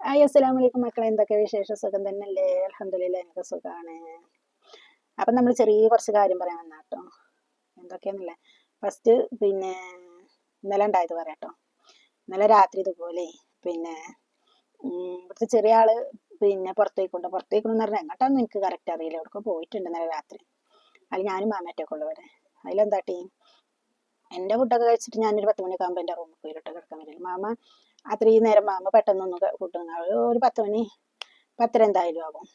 Hi അസ്സലാമു വലൈക്കും മക്കളെ. എന്തൊക്കെ വിശേഷ? സുഖം തന്നെയല്ലേ? അലഹമില്ല എനിക്ക് സുഖമാണ് അപ്പം നമ്മൾ ചെറിയ കുറച്ച് കാര്യം പറയാൻ വന്നാ കേട്ടോ എന്തൊക്കെയാണെന്നല്ലേ ഫസ്റ്റ് പിന്നെ ഇന്നലെ ഉണ്ടായത് പറയാം കേട്ടോ ഇന്നലെ രാത്രി ഇതുപോലെ പിന്നെ ഇവിടുത്തെ ചെറിയ ആൾ പിന്നെ പുറത്തേക്കുണ്ട് പുറത്തേക്കുണ്ടെന്ന് പറഞ്ഞാൽ എങ്ങോട്ടാന്ന് എനിക്ക് കറക്റ്റ് അറിയില്ല. എവിടെയൊക്കെ പോയിട്ടുണ്ട് ഇന്നലെ രാത്രി. അതിൽ ഞാനും മാമേറ്റൊക്കെ ഉള്ളു ഇവിടെ. അതിലെന്താട്ടി എന്റെ ഫുഡൊക്കെ കഴിച്ചിട്ട് ഞാനൊരു പത്ത് മണിയൊക്കെ ആകുമ്പോൾ എന്റെ റൂമിൽ പോയിട്ട് കിടക്കാൻ വരില്ല മാമ അത്രയും നേരം മാമ പെട്ടെന്നൊന്നും കൂട്ടുന്ന ഒരു പത്ത് മണി പത്തര എന്തായാലും ആകും.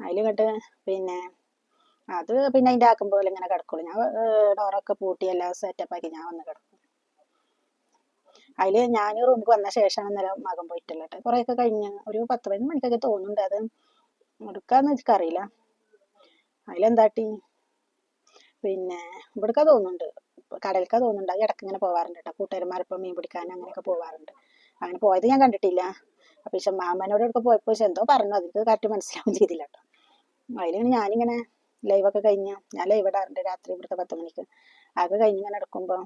അതിൽ കണ്ട് പിന്നെ അത് പിന്നെ അതിന്റെ ആക്കും പോലെ ഇങ്ങനെ കിടക്കുള്ളൂ. ഞാൻ ഡോറൊക്കെ പൂട്ടി എല്ലാം സെറ്റപ്പ് ആക്കി ഞാൻ വന്ന് കിടക്കും. അതിൽ ഞാൻ റൂമിൽ വന്ന ശേഷം ഇന്നലെ മകൻ പോയിട്ടില്ല കേട്ടോ. കുറേയൊക്കെ കഴിഞ്ഞ് ഒരു പത്ത് പതിനൊന്ന് മണിക്കൊക്കെ തോന്നുന്നുണ്ട്. അത് എടുക്കാന്ന് എനിക്കറിയില്ല. അതിലെന്താട്ടി? പിന്നെ ഇവിടുക്ക തോന്നുന്നുണ്ട്. കടൽക്കാ തോന്നുന്നുണ്ട്. അത് ഇടയ്ക്ക് ഇങ്ങനെ പോവാറുണ്ട് കേട്ടോ. കൂട്ടുകാരന്മാരിപ്പം മീൻ പിടിക്കാൻ അങ്ങനെയൊക്കെ പോവാറുണ്ട്. അങ്ങനെ പോയത് ഞാൻ കണ്ടിട്ടില്ല. അപ്പം പക്ഷെ മാമനോട് ഒക്കെ പോയപ്പോൾ എന്തോ പറഞ്ഞു. അതിക്ക് കറക്റ്റ് മനസ്സിലാവും ചെയ്തില്ല കേട്ടോ. അതിലാണ് ഞാനിങ്ങനെ ലൈവൊക്കെ കഴിഞ്ഞ് ഞാൻ ലൈവ് ഇടാറുണ്ട് രാത്രി ഇവിടുത്തെ പത്ത് മണിക്ക്. അതൊക്കെ കഴിഞ്ഞ് ഇങ്ങനെ എടുക്കുമ്പോൾ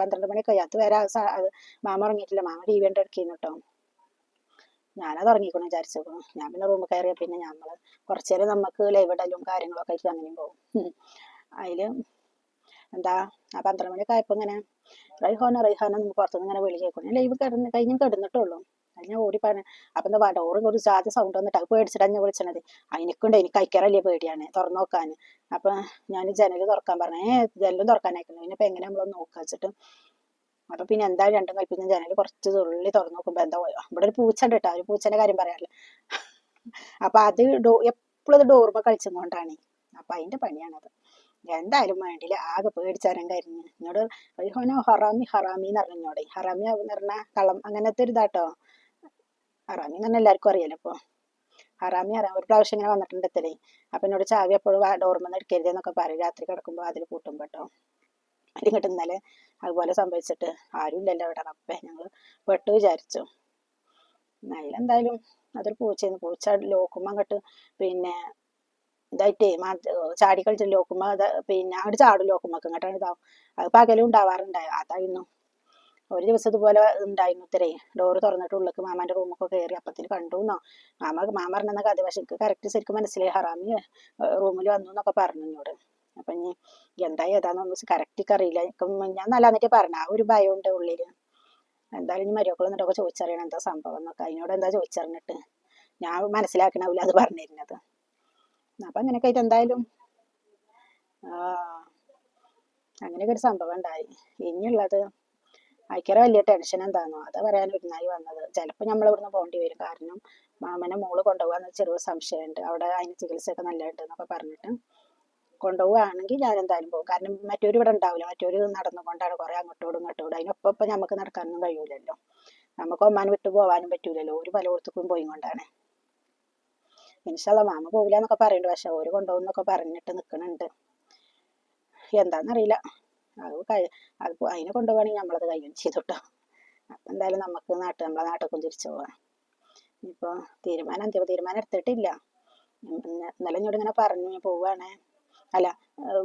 പന്ത്രണ്ട് മണിയൊക്കെ. അത് വരെ അത് മാമ ഉറങ്ങിയിട്ടില്ല. മാമ ടി വി കണ്ട് എടുക്കുന്നു കേട്ടോ. ഞാനത് ഉറങ്ങിക്കണം വിചാരിച്ചു. ഞാൻ പിന്നെ റൂമിൽ കയറിയ പിന്നെ ഞമ്മൾ കുറച്ചു നേരം നമുക്ക് ലൈവ് ഇടലും കാര്യങ്ങളൊക്കെ ആയിട്ട് അങ്ങനെയും പോകും. ഉം. എന്താ ആ പന്ത്രണ്ട് മണിയൊക്കെ ആയപ്പോൾ ഇങ്ങനെ റൈഹാന റൈഹാന നമുക്ക് പുറത്തുനിന്ന് ഇങ്ങനെ വിളി കേൾക്കും ഞാൻ ലൈവ് കിടന്ന് കഴിഞ്ഞ് കിടന്നിട്ടുള്ളൂ അത് ഞാൻ ഓടി പറഞ്ഞു അപ്പം എന്താ ഡോറ് ഒരു ജാതി സൗണ്ട് വന്നിട്ട് അത് പേടിച്ചിട്ടാണ് ഞാൻ വിളിച്ചത്. എനിക്കുണ്ട് എനിക്ക് കഴിക്കാറല്ലേ പേടിയാണ് തുറന്നു നോക്കാൻ. അപ്പം ഞാൻ ജനൽ തുറക്കാൻ പറഞ്ഞു. ഏ ജനലും തുറക്കാനായിരുന്നു പിന്നെ ഇപ്പം എങ്ങനെ നമ്മളൊന്ന് നോക്കുക വെച്ചിട്ട്. അപ്പൊ പിന്നെ എന്താ രണ്ടും കൽപ്പിച്ച് ജനൽ കുറച്ച് തുള്ളി തുറന്നു നോക്കുമ്പോ എന്താ ഇവിടെ ഒരു പൂച്ച ഉണ്ട് കേട്ടോ ഒരു പൂച്ചന്റെ കാര്യം പറയാറില്ല. അപ്പൊ അത് ഡോ എപ്പോഴും അത് ഡോർമ കളിച്ചുകൊണ്ടാണ് അപ്പൊ അതിന്റെ പണിയാണത്. എന്തായാലും വേണ്ടില്ല ആകെ പേടിച്ചാരം കരിഞ്ഞ് എന്നോട് റൈഹോനോ ഹറാമി ഹറാമി എന്ന് പറഞ്ഞു എന്നോട് ഹറാമി എന്ന് പറഞ്ഞാൽ കളം അങ്ങനത്തെ ഒരു ഇതാട്ടോ. ഹറാമി എന്ന് എല്ലാവർക്കും അറിയാലോ ഇപ്പൊ. ഹറാമി അറിയാം. ഒരു പ്രാവശ്യം ഇങ്ങനെ വന്നിട്ടുണ്ട് എത്തലേ. അപ്പൊ എന്നോട് ചാവി എപ്പോഴും ഡോർമെന്ന് എടുക്കരുത് എന്നൊക്കെ പറയും. രാത്രി കിടക്കുമ്പോൾ അതിൽ കൂട്ടും കേട്ടോ അതിങ്ങോട്ട് ഇന്നലെ അതുപോലെ സംഭവിച്ചിട്ട് ആരും ഇല്ലല്ലോ ഇവിടെ റബ്ബേ ഞങ്ങൾ പെട്ടു വിചാരിച്ചു. അതിലെന്തായാലും അതൊരു പൂച്ചയായിരുന്നു. പൂച്ച ലോക്കുമ്പോ അങ്ങോട്ട് പിന്നെ ഇതായിട്ടേ മാ- ചാടി കളിച്ച ലോക്കുമ്പോ അത് പിന്നെ അവിടെ ചാടും ലോക്കുമ്പോ ഇങ്ങോട്ടാണ് ഇതാവും. അത് പകലും ഉണ്ടാവാറുണ്ടായി. അതായിരുന്നു. ഒരു ദിവസം ഇതുപോലെ ഉണ്ടായിരുന്നു ഇത്രേ. ഡോറ് തുറന്നിട്ട് ഉള്ളിലേക്ക് മാമാന്റെ റൂമൊക്കെ കയറി അപ്പത്തിന് കണ്ടു എന്നോ മാമ മാമ പറഞ്ഞ കഥ. പക്ഷെ എനിക്ക് കറക്റ്റ് ശരിക്കും മനസ്സിലായി. ഹറാമി റൂമിൽ വന്നു എന്നൊക്കെ പറഞ്ഞു എന്നോട്. അപ്പൊ ഇനി എന്താ ഏതാന്നൊന്നും കറക്റ്റ് അറിയില്ല. ഞാൻ നല്ല എന്നിട്ട് പറഞ്ഞു. ആ ഒരു ഭയം ഉണ്ട് ഉള്ളിൽ. എന്തായാലും ഇനി മരുമക്കൾ എന്നിട്ടൊക്കെ ചോദിച്ചറിയണം. എന്താ സംഭവം എന്നൊക്കെ. അതിനോട് എന്താ ചോദിച്ചറിഞ്ഞിട്ട്? ഞാൻ മനസ്സിലാക്കണാവില്ല അത് പറഞ്ഞിരുന്നത്. അപ്പൊ അങ്ങനെയൊക്കെ ആയിട്ട് എന്തായാലും അങ്ങനെയൊക്കെ ഒരു സംഭവം ഉണ്ടായി. ഇനിയുള്ളത് അയക്കറ വലിയ ടെൻഷൻ എന്താണോ അതാ പറയാൻ ഒരുനായി വന്നത്. ചിലപ്പോൾ നമ്മൾ ഇവിടുന്ന് പോകേണ്ടി വരും. കാരണം മാമനെ മോൾ കൊണ്ടുപോകാന്ന് ചെറിയ സംശയമുണ്ട്. അവിടെ അതിന് ചികിത്സയൊക്കെ നല്ലതുണ്ട് എന്നൊക്കെ പറഞ്ഞിട്ട് കൊണ്ടുപോവുകയാണെങ്കിൽ ഞാൻ എന്തായാലും പോകും. കാരണം മറ്റൊരു ഇവിടെ ഉണ്ടാവില്ല. മറ്റൊരു നടന്നുകൊണ്ടാണ് കുറെ അങ്ങോട്ടോടും ഇങ്ങോട്ടോടും. അതിനൊപ്പം ഇപ്പം നമുക്ക് നടക്കാനൊന്നും കഴിയൂലല്ലോ. നമുക്ക് ഒമ്മാൻ വിട്ടു പോകാനും പറ്റൂലല്ലോ. ഒരു പലയിടത്തേക്കും പോയി കൊണ്ടാണ് ഇൻഷാല്ല മാമ പോവില്ല എന്നൊക്കെ പറയുന്നുണ്ട് പക്ഷെ ഓര് കൊണ്ടുപോകുന്നൊക്കെ പറഞ്ഞിട്ട് നിൽക്കണുണ്ട് എന്താന്നറിയില്ല. അത് കഴി അത് അതിനെ കൊണ്ടുപോകണമെങ്കിൽ നമ്മളത് കൈകാര്യം ചെയ്തോട്ടോ. അപ്പം എന്തായാലും നമുക്ക് നാട്ട് നമ്മളെ നാട്ടിലേക്കും തിരിച്ചു പോവാം. ഇപ്പോൾ തീരുമാനം അന്തിമ തീരുമാനം എടുത്തിട്ടില്ല. ഇന്നലെ എന്നോട് ഇങ്ങനെ പറഞ്ഞു ഞാൻ പോവാണ്. അല്ല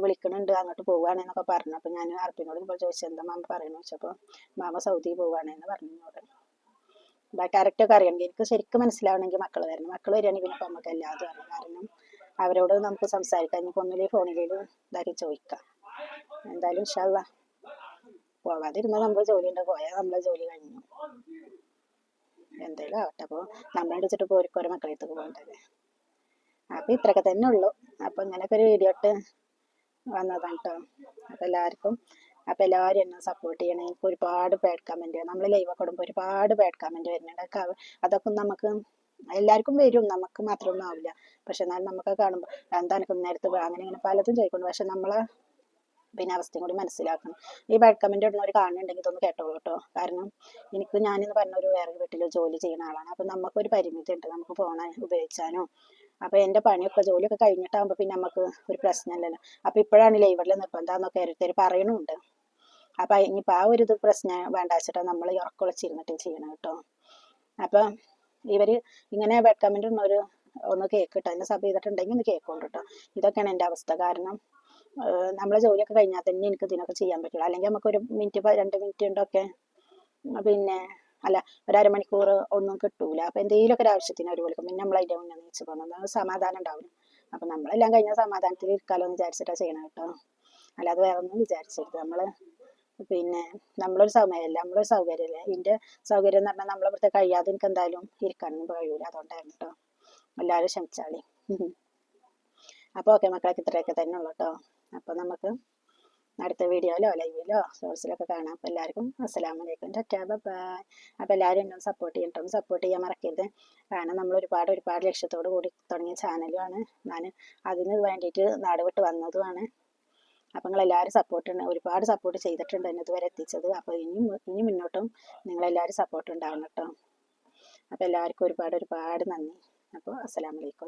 വിളിക്കണുണ്ട് അങ്ങോട്ട് പോവാണ് എന്നൊക്കെ പറഞ്ഞു. അപ്പം ഞാൻ അർപ്പിനോട് ഇപ്പോൾ ചോദിച്ചു എന്താ മാമ പറയുന്നു ചോദിച്ചപ്പോൾ മാമ സൗദി പോവാണ് എന്ന് പറഞ്ഞു എന്നോട് കറക്റ്റ് ഒക്കെ അറിയണമെങ്കിൽ എനിക്ക് ശരിക്കും മനസ്സിലാവണമെങ്കിൽ മക്കൾ വരണം മക്കൾ വരികയാണെങ്കിൽ പിന്നെ നമുക്ക് എല്ലാതും അറിയാം. കാരണം അവരോട് നമുക്ക് സംസാരിക്കാം. ഇനിയിപ്പോൾ ഒന്നിലേ ഫോണിലേലും ഇതാക്കി ചോദിക്കാം. എന്തായാലും ഇഷ്ടമല്ല പോവാതിരുന്ന നമ്മൾ ജോലി ഉണ്ട്. പോയാൽ നമ്മളെ ജോലി കഴിഞ്ഞു. എന്തായാലും ആവട്ടെ. അപ്പോൾ നമ്മളെ അടിച്ചിട്ട് ഇപ്പോൾ മക്കളെ മക്കളെടുത്ത് പോകേണ്ടത് അപ്പോൾ ഇത്രയൊക്കെ തന്നെ ഉള്ളൂ. അപ്പോൾ ഇങ്ങനെയൊക്കെ ഒരു വീഡിയോ ഇട്ട് വന്നതാണ് കേട്ടോ അപ്പോൾ എല്ലാവർക്കും അപ്പോൾ എല്ലാവരും എന്നെ സപ്പോർട്ട് ചെയ്യണേ. എനിക്ക് ഒരുപാട് ബാഡ് കമന്റ് നമ്മൾ ലൈവൊക്കെ ഇടുമ്പോൾ ഒരുപാട് ബാഡ് കമന്റ് വരുന്നുണ്ട് അതൊക്കെ നമുക്ക് എല്ലാവർക്കും വരും. നമുക്ക് മാത്രമൊന്നും ആവില്ല. പക്ഷെ എന്നാലും നമുക്ക് കാണുമ്പോൾ എന്താ എനിക്ക് നേരത്തെ അങ്ങനെ ഇങ്ങനെ പലതും ചോദിക്കുന്നു പക്ഷെ നമ്മളെ പിന്നെ അവസ്ഥയും കൂടി മനസ്സിലാക്കണം. ഈ ബാഡ് കമന്റ് ഒരു കാണുന്നുണ്ടെങ്കിൽ ഇതൊന്ന് കേട്ടോളൂ കേട്ടോ കാരണം എനിക്ക് ഞാനെന്ന് പറഞ്ഞ ഒരു വേറെ വീട്ടിൽ ജോലി ചെയ്യുന്ന ആളാണ്. അപ്പം നമുക്കൊരു പരിമിതി ഉണ്ട് നമുക്ക് ഫോൺ ഉപയോഗിച്ചാനോ. അപ്പോൾ എന്റെ പണിയൊക്കെ ജോലിയൊക്കെ കഴിഞ്ഞിട്ടാകുമ്പോൾ പിന്നെ നമുക്ക് ഒരു പ്രശ്നമില്ലല്ലോ അപ്പോൾ ഇപ്പോഴാണ് ലൈവറിൽ നിർബന്ധമെന്നൊക്കെ ഓരോരുത്തർ പറയണുണ്ട്. അപ്പം ഇനിയിപ്പോൾ ആ ഒരു ഇത് പ്രശ്നം വേണ്ട വെച്ചിട്ടാണ് നമ്മൾ ഇറക്കുളച്ചിരുന്നിട്ട് ചെയ്യണം കേട്ടോ. അപ്പം ഇവർ ഇങ്ങനെ വെക്കമെന്റ് ഒരു ഒന്ന് കേക്ക് എന്നെ സബ് ചെയ്തിട്ടുണ്ടെങ്കിൽ ഒന്ന് കേൾക്കൊണ്ട് കേട്ടോ. ഇതൊക്കെയാണ് എന്റെ അവസ്ഥ. കാരണം നമ്മളെ ജോലിയൊക്കെ കഴിഞ്ഞാൽ തന്നെ എനിക്ക് ഇതിനൊക്കെ ചെയ്യാൻ പറ്റുള്ളൂ. അല്ലെങ്കിൽ നമുക്ക് ഒരു മിനിറ്റ് രണ്ട് മിനിറ്റ് ഉണ്ടൊക്കെ പിന്നെ അല്ല ഒരു ഒന്നും കിട്ടൂല. അപ്പം എന്തെങ്കിലുമൊക്കെ ഒരു ആവശ്യത്തിന് ഒരു വിളിക്കും. പിന്നെ നമ്മൾ അതിന്റെ മുന്നേ നീച്ച് പോകുന്നത് സമാധാനം ഉണ്ടാവും അപ്പം നമ്മളെല്ലാം കഴിഞ്ഞാൽ സമാധാനത്തിൽ ഇരിക്കാലോ എന്ന് വിചാരിച്ചിട്ടാണ് ചെയ്യണം കേട്ടോ. അല്ലാതെ വേറെ ഒന്നും വിചാരിച്ചരുത് നമ്മൾ പിന്നെ നമ്മളൊരു സമയമല്ല നമ്മളൊരു സൗകര്യമല്ല. ഇതിന്റെ സൗകര്യം എന്ന് പറഞ്ഞാൽ നമ്മളിവിടുത്തെ കഴിയാതെ എനിക്ക് എന്തായാലും ഇരിക്കാനൊന്നും കഴിയൂല. അതുകൊണ്ടായിരുന്നു കേട്ടോ എല്ലാവരും ക്ഷമിച്ചാളി. അപ്പോൾ ഓക്കെ മക്കളൊക്കെ ഇത്രയൊക്കെ തന്നെ ഉള്ളൂ കേട്ടോ അപ്പോൾ നമുക്ക് അടുത്ത വീഡിയോയിലോ ലൈവിലോ സോഴ്സിലൊക്കെ കാണാം. അപ്പോൾ എല്ലാവർക്കും അസ്സലാമലൈക്കും ടറ്റാ ബൈ അപ്പോൾ എല്ലാവരും എന്നെ സപ്പോർട്ട് ചെയ്യണം സപ്പോർട്ട് ചെയ്യാൻ മറക്കരുത്. കാരണം നമ്മൾ ഒരുപാട് ഒരുപാട് ലക്ഷ്യത്തോട് കൂടി തുടങ്ങിയ ചാനലുമാണ് ഞാൻ അതിന് വേണ്ടിയിട്ട് നാട് വിട്ട് വന്നതുമാണ്. നിങ്ങളെല്ലാവരും സപ്പോർട്ട് ഒരുപാട് സപ്പോർട്ട് ചെയ്തിട്ടുണ്ട് എന്നെ ഇതുവരെ എത്തിച്ചത്. അപ്പോൾ ഇനി ഇനി മുന്നോട്ടും നിങ്ങളെല്ലാവരും സപ്പോർട്ട് ഉണ്ടാവണം കേട്ടോ അപ്പോൾ എല്ലാവർക്കും ഒരുപാട് ഒരുപാട് നന്ദി. അപ്പോൾ അസ്സലാമലൈക്കും